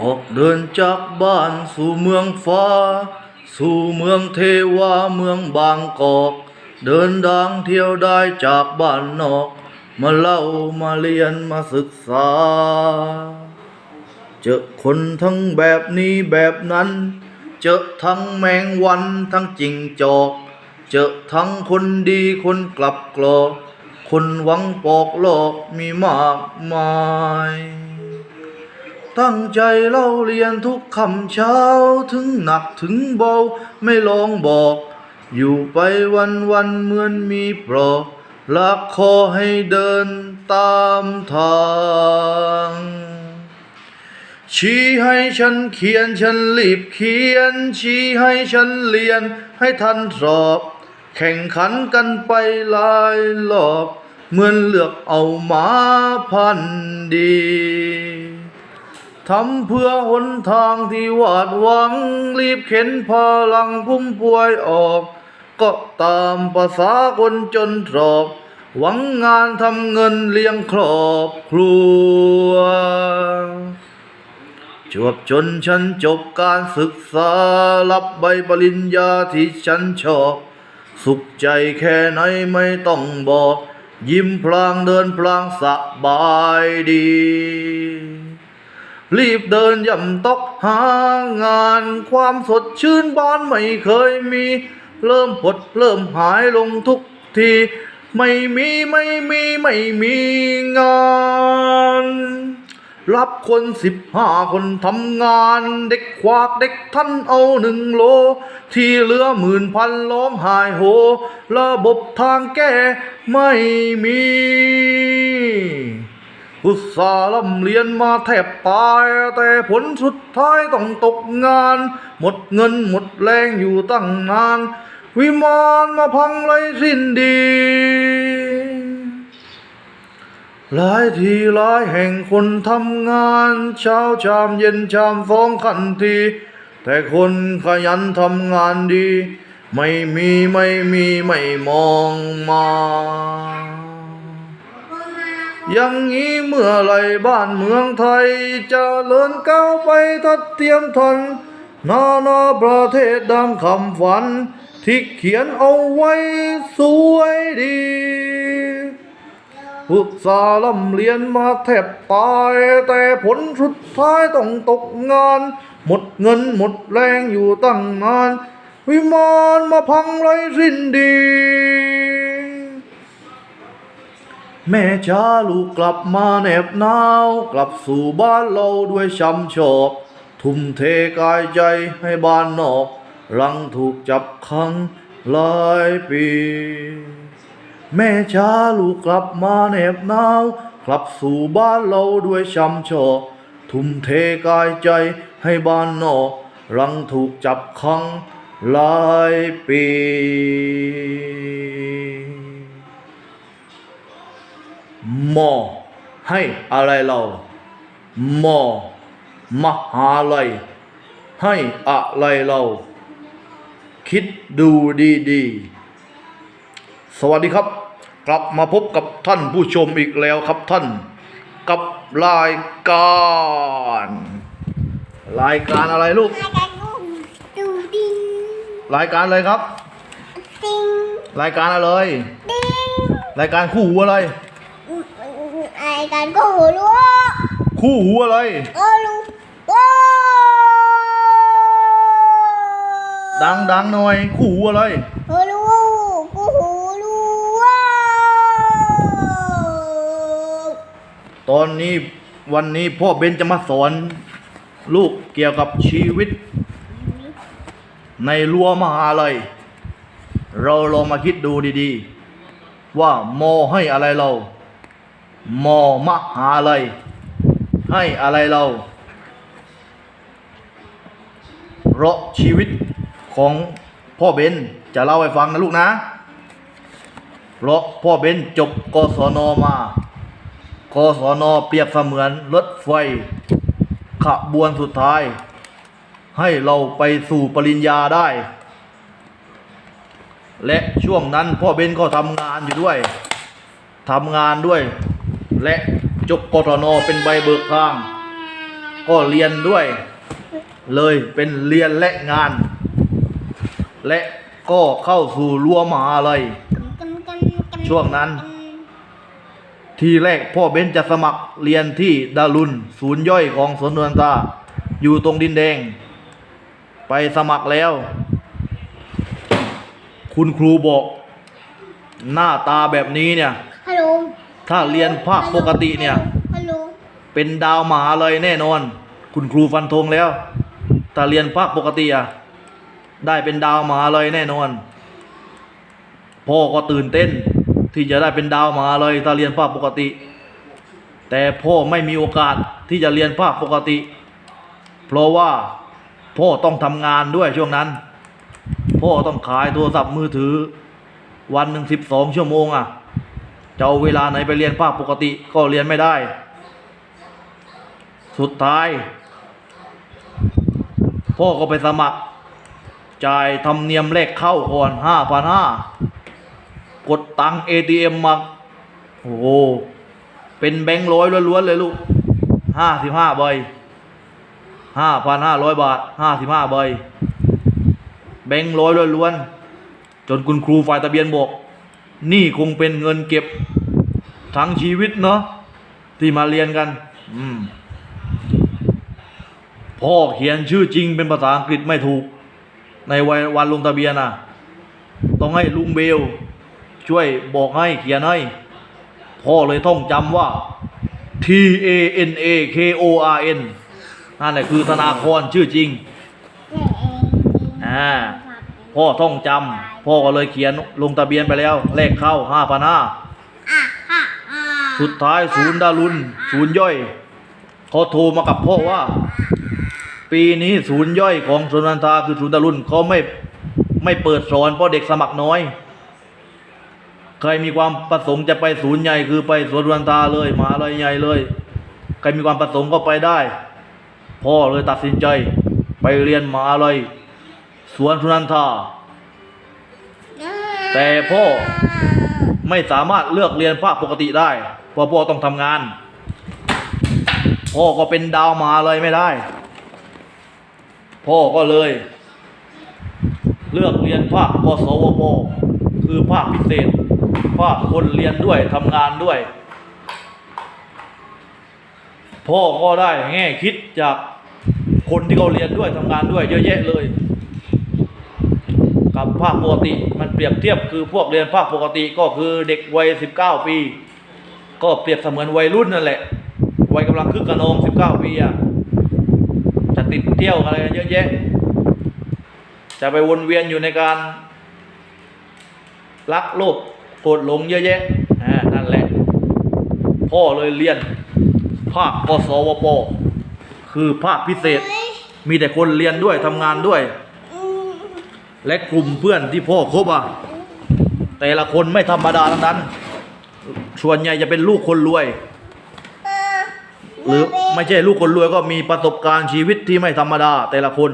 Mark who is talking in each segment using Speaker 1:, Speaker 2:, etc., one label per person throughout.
Speaker 1: ออกเดินจากบ้านสู่เมืองฟ้า สู่เมืองเทวาเมืองบางกอก เดินทางเที่ยวได้จากบ้านนอก มาเล่ามาเรียนมาศึกษา เจอคนทั้งแบบนี้แบบนั้น เจอทั้งแมงวันทั้งจิงจอก เจอทั้งคนดีคนกลับกรอกคนหวังปอกหลอกมีมากมาย ตั้งใจเล่าเรียนทุกคำเช้าถึงหนักถึงเบาไม่ลองบอก อยู่ไปวันวันเหมือนมีปลอกลักคอให้เดินตามทาง ชี้ให้ฉันเขียนฉันรีบเขียน ชี้ให้ฉันเรียนให้ทันสอบ แข่งขันกันไปหลายรอบ เหมือนเลือกเอาหมาพันดี ทำเพื่อหนทางที่วาดหวัง รีบเข็นพลังพุ่มพวยออก ก็ตามภาษาคนจนตรอก หวังงานทำเงินเลี้ยงครอบครัวจวบจนฉันจบการศึกษา รับใบปริญญาที่ฉันชอบ สุขใจแค่ไหนไม่ต้องบอก ยิ้มพลางเดินพลางสบายดี รีบเดินย่ำตอกหางานความสดชื่นบ้านไม่เคยมี เริ่มหดเริ่มหายลงทุกที ไม่มีไม่มีไม่มีงาน รับคนสิบห้าคนทำงาน เด็กควากเด็กท่านเอาหนึ่งโล ที่เหลือหมื่นพันร้องหายโห ระบบทางแก้ไม่มี อุตส่าห์ล่ำเรียนมาแทบตาย แต่ผลสุดท้ายต้องตกงาน หมดเงินหมดแรงอยู่ตั้งนาน วิมานมาพังไรสิ้นดี หลายทีหลายแห่งคนทำงาน เช้าชามเย็นชามสองขันที แต่คนขยันทำงานดี ไม่มีไม่มีไม่มองมา อย่างนี้เมื่อไรบ้านเมืองไทยจะเจริญก้าวไปทัดเทียมทัน นานาประเทศดังคำฝัน ที่เขียนเอาไว้สวยดีฝึกษาล่ำเรียนมาแทบตาย แต่ผลสุดท้ายต้องตกงาน หมดเงินหมดแรงอยู่ตั้งนาน วิมานมาพังไรสิ้นดี แม่ช้าลูกกลับมาแนบหนาว กลับสู่บ้านเราด้วยช้ำชอกทุ่มเทกายใจให้บ้านนอกรังถูกจับขังหลายปี แม่ช้าลูกกลับมาแนบหนาว กลับสู่บ้านเราด้วยช้ำชอกทุ่มเทกายใจให้บ้านนอกรังถูกจับขังหลายปี มอ ให้อะไรเราหมอ มหาลัย ให้อะไรเรา คิดดูดีๆ สวัสดีครับ กลับมาพบกับท่านผู้ชมอีกแล้วครับท่าน กับรายการ รายการอะไรลูก
Speaker 2: รายการกุ้งดูดิง
Speaker 1: รายการอะไรครับ
Speaker 2: ดิง
Speaker 1: รายการอะไร
Speaker 2: ดิง
Speaker 1: รายการคู่หูอะไร
Speaker 2: ราย การก็หูรู้
Speaker 1: คู่หูอะไร
Speaker 2: ก็รู้ว้า
Speaker 1: ดังดังๆหน่อยคู่หูอะไร
Speaker 2: หูรู้กูหูรู้ว้า
Speaker 1: ตอนนี้วันนี้พ่อเบนจะมาสอน ลูกเกี่ยวกับชีวิต ในรั้วมหาลัยเราลองมาคิดดูดีๆ ว่ามอให้อะไรเรา มอมหาลัยให้อะไรเราเพราะชีวิตของพ่อเบนจะเล่าให้ฟังนะลูกนะ เพราะพ่อเบนจบกศนมากศนเปรียบเสมือนรถไฟขบวนสุดท้าย ให้เราไปสู่ปริญญาได้ และช่วงนั้นพ่อเบนก็ทำงานอยู่ด้วยทำงานด้วย และจบกศนเป็นใบเบิกทาง ก็เรียนด้วย เลยเป็นเรียนและงาน และก็เข้าสู่รั้วมหาลัยช่วงนั้น ทีแรกพ่อเบนจะสมัครเรียนที่ดารุนศูนย์ย่อยของสวนนวลตา อยู่ตรงดินแดง ไปสมัครแล้ว คุณครูบอก หน้าตาแบบนี้เนี่ย ถ้าเรียนภาคปกติเนี่ย
Speaker 2: ฮัลโหล
Speaker 1: เป็นดาวมหาเลยแน่นอน คุณครูฟันธงแล้ว ถ้าเรียนภาคปกติอะได้เป็นดาวมหาเลยแน่นอน พ่อก็ตื่นเต้น ที่จะได้เป็นดาวมหาเลยถ้าเรียนภาคปกติ แต่พ่อไม่มีโอกาสที่จะเรียนภาคปกติ เพราะว่าพ่อต้องทำงานด้วยช่วงนั้น พ่อต้องขายโทรศัพท์มือถือ วันหนึ่งสิบสองชั่วโมงอะ จะเอาเวลาไหนไปเรียนภาคปกติก็เรียนไม่ได้ สุดท้าย พ่อก็ไปสมัคร จ่ายธรรมเนียมแรกเข้าก่อนห้าพันห้ากดตังเอทีเอ็มมา โอ้โห เป็นแบงค์ร้อยล้วนๆเลยลูกห้าสิบห้าใบห้าพันห้าร้อยบาทห้าสิบห้าใบ แบงค์ร้อยล้วนๆจนคุณครูฝ่ายทะเบียนบอก นี่คงเป็นเงินเก็บทั้งชีวิตเนาะที่มาเรียนกัน อืม พ่อเขียนชื่อจริงเป็นภาษาอังกฤษไม่ถูก ในวันวันลงทะเบียนน่ะต้องให้ลุงเบล ช่วยบอกให้เขียนให้ พ่อเลยท่องจำว่า T A N A K O R N นั่นแหละคือธนาคารชื่อจริง อ่า พ่อท่องจำพ่อก็เลยเขียนลงทะเบียนไปแล้ว เลขเข้าห้าพันห้า
Speaker 2: อะอะอะ
Speaker 1: สุดท้ายศูนย์ดารุนศูนย์ย่อยเขาโทรมากับพ่อว่า ปีนี้ศูนย์ย่อยของสวนนันทาคือศูนย์ดารุนเขาไม่ไม่เปิดสอนเพราะเด็กสมัครน้อย ใครมีความประสงค์จะไปศูนย์ใหญ่คือไปสวนนันทาเลยมหาลัยใหญ่เลย ใครมีความประสงค์ก็ไปได้ พ่อเลยตัดสินใจ ไปเรียนมหาลัย สวนสุนันทา แต่พ่อไม่สามารถเลือกเรียนภาคปกติได้เพราะพ่อต้องทำงาน พ่อก็เป็นดาวมหาเลยไม่ได้ พ่อก็เลย เลือกเรียนภาคกศวปคือภาคพิเศษ ภาคคนเรียนด้วยทำงานด้วย พ่อก็ได้แง่คิดจากคนที่เขาเรียนด้วยทำงานด้วยเยอะแยะเลย กับภาคปกติ มันเปรียบเทียบคือพวกเรียนภาคปกติก็คือเด็กวัยสิบเก้าปี ก็เปรียบเสมือนวัยรุ่นนั่นแหละวัยกำลังคึกกระนองสิบเก้าปีอะจะติดเที่ยวอะไรกันเยอะแยะ จะไปวนเวียนอยู่ในการรักโลภโกรธหลงเยอะแยะนั่นแหละ พ่อเลยเรียน ภาคกศวป คือภาคพิเศษ มีแต่คนเรียนด้วยทำงานด้วย และกลุ่มเพื่อนที่พ่อคบอะแต่ละคนไม่ธรรมดาทั้งนั้นส่วนใหญ่จะเป็นลูกคนรวย หรือไม่ใช่ลูกคนรวยก็มีประสบการณ์ชีวิตที่ไม่ธรรมดา แต่ละคน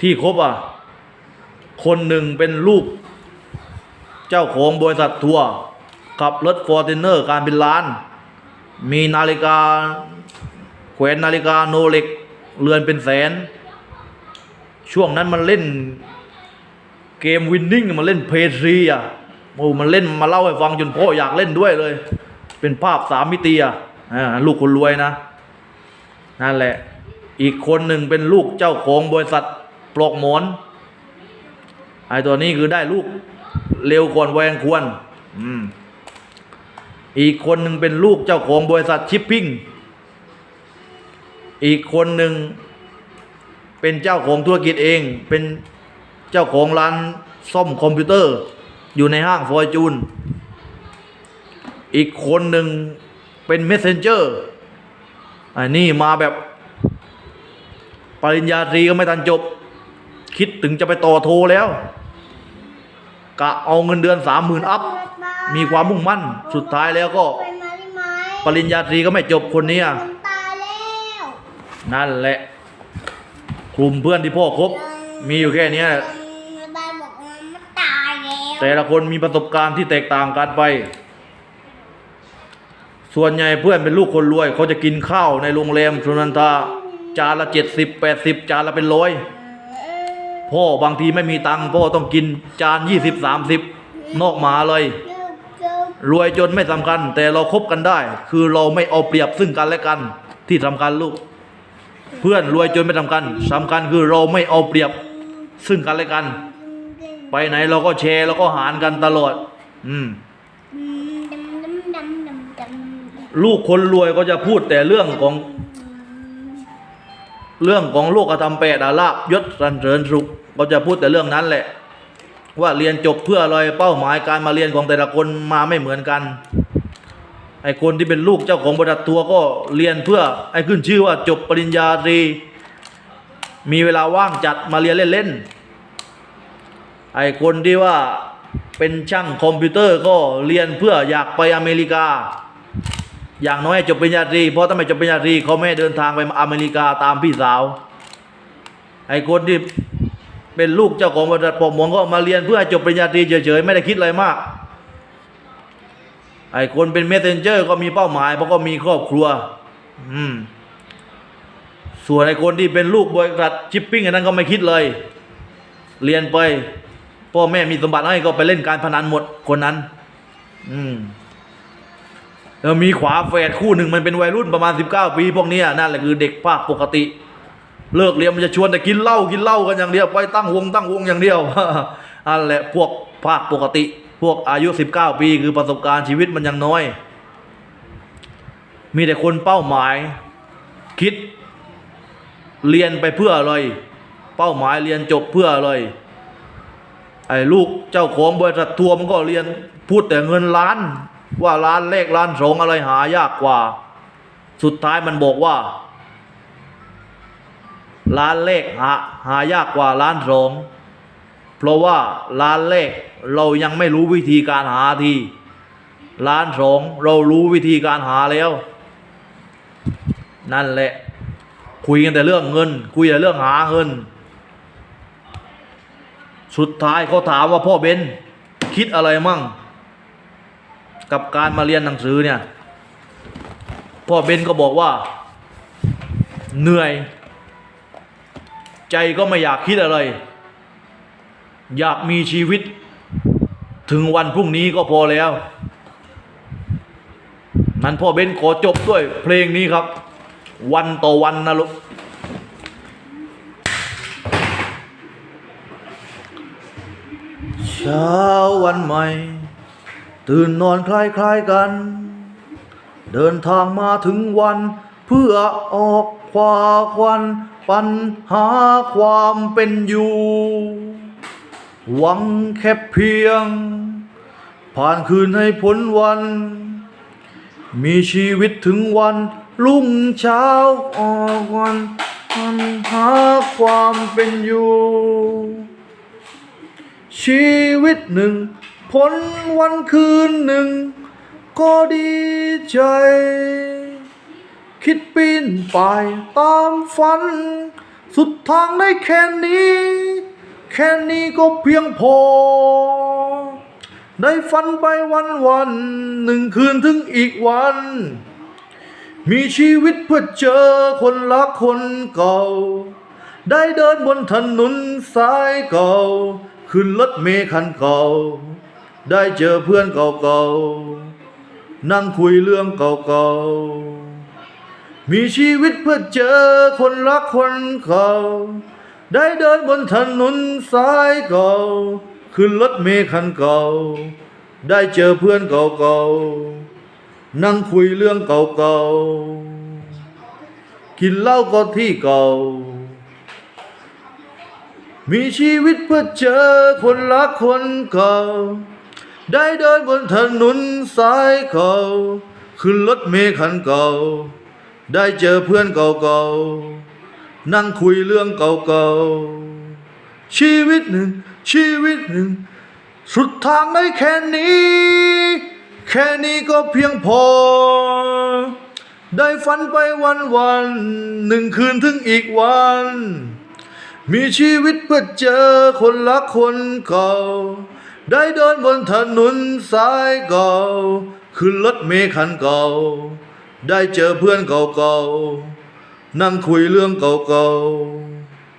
Speaker 1: ที่คบอะคนหนึ่งเป็นลูก เจ้าของบริษัททัวร์ขับรถฟอร์จูเนอร์การเป็นล้าน มีนาฬิกาแขวนนาฬิกาโนเล็กเรือนเป็นแสน ช่วงนั้นมันเล่นเกมวินนิ่งมันเล่นเพย์ทรีอะโอ้มันเล่นมาเล่าให้ฟังจนพ่ออยากเล่นด้วยเลย เป็นภาพสามมิติอะลูกคนรวยนะ นั่นแหละ อีกคนหนึ่งเป็นลูกเจ้าของบริษัทปลอกหมอนไอ้ตัวนี้คือได้ลูกเร็วก่อนวัยอันควรอืมอีกคนหนึ่งเป็นลูกเจ้าของบริษัทชิปปิ้ง อีกคนหนึ่ง เป็นเจ้าของธุรกิจเอง เป็นเจ้าของร้านซ่อมคอมพิวเตอร์ อยู่ในห้างฟอร์จูน อีกคนหนึ่งเป็นเมสเซนเจอร์อันนี้มาแบบปริญญาตรีก็ไม่ทันจบ คิดถึงจะไปต่อโทแล้วกะเอาเงินเดือนสามหมื่นอัพ มีความมุ่งมั่น สุดท้ายแล้วก็
Speaker 2: ไปมาได้ไหม
Speaker 1: ปริญญาตรีก็ไม่จบคนนี้อะ
Speaker 2: มันตายแล้ว
Speaker 1: นั่นแหละ กลุ่มเพื่อนที่พ่อคบมีอยู่แค่เนี้ย
Speaker 2: ระบายบอกว่ามันตายแล้ว
Speaker 1: แต่ละคนมีประสบการณ์ที่แตกต่างกันไป ส่วนใหญ่เพื่อนเป็นลูกคนรวย เขาจะกินข้าวในโรงแรมสุนันทาจานละเจ็ดสิบแปดสิบจานละเป็นร้อยพ่อบางทีไม่มีตังค์พ่อต้องกินจานยี่สิบสามสิบนอกหมาเลย รวยจนไม่สำคัญ แต่เราคบกันได้ คือเราไม่เอาเปรียบซึ่งกันและกันที่สำคัญลูก เพื่อนรวยจนไม่สำคัญสำคัญคือเราไม่เอาเปรียบซึ่งกันและกัน ไปไหนเราก็แชร์แล้วก็หารกันตลอด อืมลูกคนรวยก็จะพูดแต่เรื่องของ เรื่องของโลกธรรมแปดอาลาบยศสรรเสริญสุข ก็จะพูดแต่เรื่องนั้นแหละ ว่าเรียนจบเพื่ออะไรเป้าหมายการมาเรียนของแต่ละคนมาไม่เหมือนกัน ไอ้คนที่เป็นลูกเจ้าของบริษัททัวร์ก็เรียนเพื่อไอ้ขึ้นชื่อว่าจบปริญญาตรี มีเวลาว่างจัดมาเรียนเล่นๆไอ้คนที่ว่าเป็นช่างคอมพิวเตอร์ก็เรียนเพื่ออยากไปอเมริกา อย่างน้อยจบปริญญาตรีเพราะถ้าไม่จบปริญญาตรีเขาไม่เดินทางไปอเมริกาตามพี่สาว ไอ้คนที่เป็นลูกเจ้าของบริษัทปกหมวงก็มาเรียนเพื่อจบปริญญาตรีเฉยๆไม่ได้คิดอะไรมาก ไอ้คนเป็นเมสเซนเจอร์ก็มีเป้าหมายเพราะก็มีครอบครัว อืม ส่วนไอ้คนที่เป็นลูกบริษัทชิปปิ้งอันนั้นก็ไม่คิดเลย เรียนไปพ่อแม่มีสมบัติให้ก็ไปเล่นการพนันหมดคนนั้น อืมแล้วมีขวาแฝดคู่หนึ่งมันเป็นวัยรุ่นประมาณ 19 ปี พวกนี้นั่นแหละคือเด็กภาคปกติ เลิกเรียนมันจะชวนแต่กินเหล้ากินเหล้ากันอย่างเดียวไปตั้งวงตั้งวงอย่างเดียวอันแหละพวกภาคปกติ พวกอายุ 19 ปีคือประสบการณ์ชีวิตมันยังน้อย มีแต่คนเป้าหมาย คิด เรียนไปเพื่ออะไร เป้าหมายเรียนจบเพื่ออะไร ไอ้ลูกเจ้าของบริษัททัวร์มันก็เรียนพูดแต่เงินล้าน ว่าล้านเลขล้านสองอะไรหายากกว่า สุดท้ายมันบอกว่าล้านเลขหาหายากกว่าล้านสอง เพราะว่าล้านเลขเรายังไม่รู้วิธีการหาทีล้านสองเรารู้วิธีการหาแล้ว นั่นแหละ คุยกันแต่เรื่องเงิน คุยแต่เรื่องหาเงิน สุดท้ายเขาถามว่าพ่อเบนคิดอะไรมั่ง กับการมาเรียนหนังสือเนี่ยพ่อเบนก็บอกว่า เหนื่อย ใจก็ไม่อยากคิดอะไร อยากมีชีวิต ถึงวันพรุ่งนี้ก็พอแล้ว นั้นพ่อเบนขอจบด้วยเพลงนี้ครับ วันต่อวันนะลูกเช้าวันใหม่ ตื่นนอนคล้ายๆกัน เดินทางมาถึงวันเพื่อออกควาควัน ปัญหาความเป็นอยู่ หวังแค่เพียง ผ่านคืนให้พ้นวัน มีชีวิตถึงวัน รุ่งเช้าออกวันปัญหาความเป็นอยู่ ชีวิตหนึ่ง พ้นวันคืนหนึ่ง ก็ดีใจ คิดปีนไปตามฝัน สุดทางได้แค่นี้ แค่นี้ก็เพียงพอ ได้ฝันไปวันวันหนึ่งคืนถึงอีกวัน มีชีวิตเพื่อเจอคนรักคนเก่า ได้เดินบนถนนสายเก่า ขึ้นรถเมล์คันเก่า ได้เจอเพื่อนเก่าๆ นั่งคุยเรื่องเก่าๆ มีชีวิตเพื่อเจอคนรักคนเก่า ได้เดินบนถนนสายเก่า ขึ้นรถเมล์คันเก่า ได้เจอเพื่อนเก่าๆ นั่งคุยเรื่องเก่าๆ กินเหล้าก็ที่เก่า มีชีวิตเพื่อเจอคนรักคนเก่า ได้เดินบนถนนสายเก่า ขึ้นรถเมล์คันเก่า ได้เจอเพื่อนเก่าๆ นั่งคุยเรื่องเก่าๆ ชีวิตหนึ่ง ชีวิตหนึ่ง สุดทางได้แค่นี้ แค่นี้ก็เพียงพอ ได้ฝันไปวันวันๆหนึ่งคืนถึงอีกวัน มีชีวิตเพื่อเจอคนรักคนเก่า ได้เดินบนถนนสายเก่า ขึ้นรถเมล์คันเก่า ได้เจอเพื่อนเก่าๆ นั่งคุยเรื่องเก่า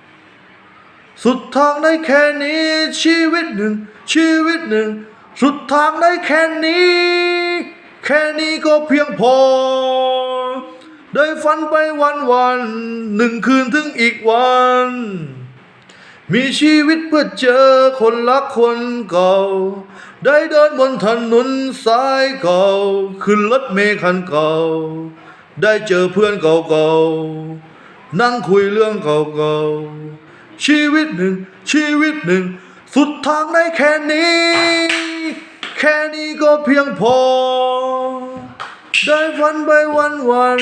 Speaker 1: ๆ สุดทางได้แค่นี้ ชีวิตหนึ่ง ชีวิตหนึ่ง สุดทางได้แค่นี้ แค่นี้ก็เพียงพอ ได้ฝันไปวันวันๆหนึ่งคืนถึงอีกวัน มีชีวิตเพื่อเจอคนรักคนเก่า ได้เดินบนถนนสายเก่า ขึ้นรถเมล์คันเก่า ได้เจอเพื่อนเก่าๆ นั่งคุยเรื่องเก่าๆ ชีวิตหนึ่ง ชีวิตหนึ่ง สุดทางได้แค่นี้ แค่นี้ก็เพียงพอ ได้ฝันไปวันวัน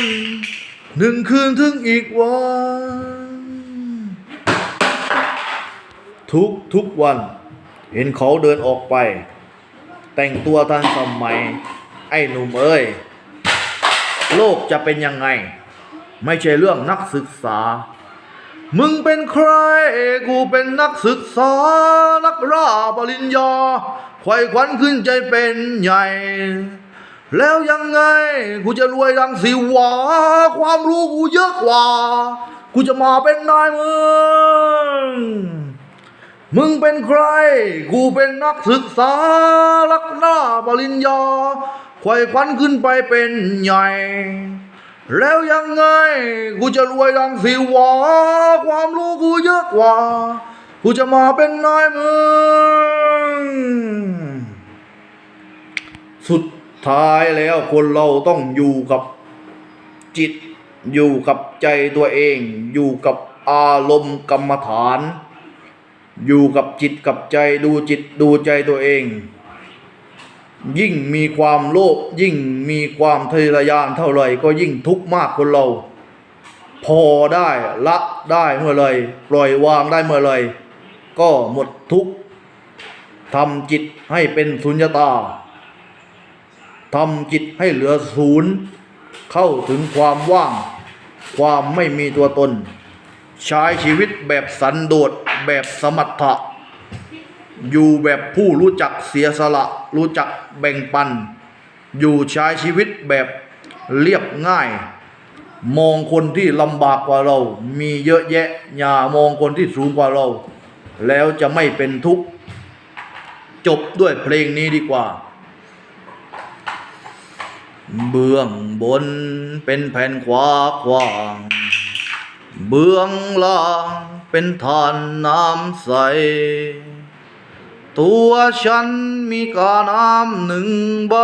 Speaker 1: หนึ่งคืนถึงอีกวัน ทุกทุกวัน เห็นเขาเดินออกไป แต่งตัวทันสมัย ไอ้หนุ่มเอ้ย โลกจะเป็นยังไง ไม่ใช่เรื่องนักศึกษา มึงเป็นใคร กูเป็นนักศึกษา นักราปริญญาไขว้ขวัญขึ้นใจเป็นใหญ่ แล้วยังไง กูจะรวยดังสิวะความรู้กูเยอะกว่า กูจะมาเป็นนายมือง มึงเป็นใคร กูเป็นนักศึกษารักหน้าปริญญาไขว้ขวัญขึ้นไปเป็นใหญ่ แล้วยังไง กูจะรวยดังสิวะความรู้กูเยอะกว่า กูจะมาเป็นนายมืองสุดท้ายแล้วคนเราต้องอยู่กับจิต อยู่กับใจตัวเอง อยู่กับอารมณ์กรรมฐาน อยู่กับจิตกับใจดูจิตดูใจตัวเอง ยิ่งมีความโลภยิ่งมีความทะเยอทะยานเท่าไหร่ก็ยิ่งทุกข์มากคนเรา พอได้ละได้เมื่อไรปล่อยวางได้เมื่อไรก็หมดทุกข์ทำจิตให้เป็นสุญญตาทำจิตให้เหลือศูนย์เข้าถึงความว่าง ความไม่มีตัวตน ใช้ชีวิตแบบสันโดษ แบบสมถะอยู่แบบผู้รู้จักเสียสละ รู้จักแบ่งปัน อยู่ใช้ชีวิตแบบเรียบง่าย มองคนที่ลำบากกว่าเรา มีเยอะแยะ อย่ามองคนที่สูงกว่าเรา แล้วจะไม่เป็นทุกข์ จบด้วยเพลงนี้ดีกว่า เบื้องบนเป็นแผ่นขวาขวาง เบื้องล่าง เป็นทานน้ำใส ตัวฉันมีกาน้ำหนึ่งใบ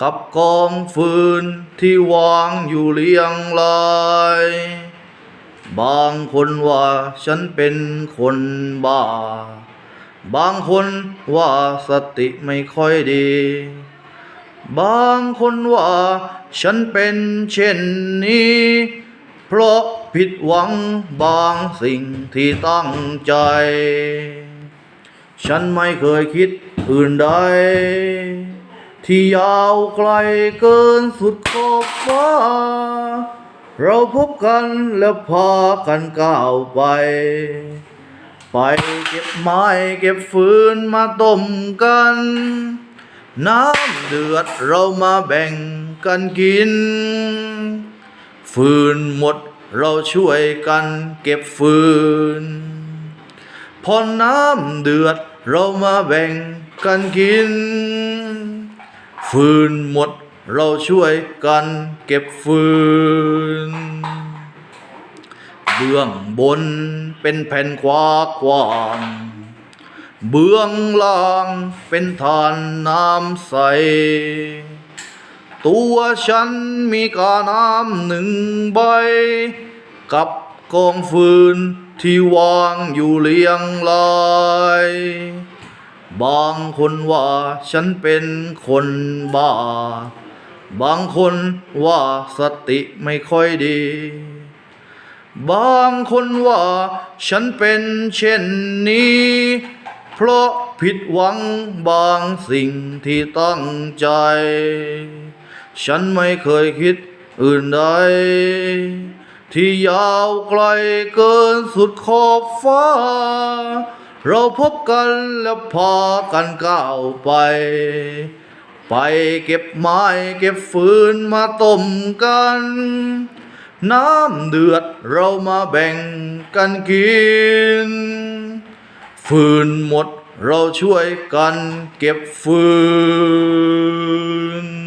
Speaker 1: กับกองฟืนที่วางอยู่เรียงราย บางคนว่าฉันเป็นคนบ้า บางคนว่าสติไม่ค่อยดี บางคนว่าฉันเป็นเช่นนี้ เพราะ ผิดหวังบางสิ่งที่ตั้งใจ ฉันไม่เคยคิดอื่นใด ที่ยาวไกลเกินสุดขอบฟ้า เราพบกันแล้วพากันก้าวไป ไปเก็บไม้เก็บฟืนมาต้มกัน น้ำเดือดเรามาแบ่งกันกิน ฟืนหมด เราช่วยกันเก็บฟืน พอน้ำเดือดเรามาแบ่งกันกิน ฟืนหมดเราช่วยกันเก็บฟืน เบื้องบนเป็นแผ่นขวาขวางเบื้องล่างเป็นทานน้ำใส ตัวฉันมีกาน้ำหนึ่งใบ กับกองฟืนที่วางอยู่เรียงราย บางคนว่าฉันเป็นคนบ้า บางคนว่าสติไม่ค่อยดี บางคนว่าฉันเป็นเช่นนี้ เพราะผิดหวังบางสิ่งที่ตั้งใจ ฉันไม่เคยคิดอื่นใด ที่ยาวไกลเกินสุดขอบฟ้า เราพบกันแล้วพากันก้าวไป ไปเก็บไม้เก็บฟืนมาต้มกัน น้ำเดือดเรามาแบ่งกันกิน ฟืนหมดเราช่วยกันเก็บฟืน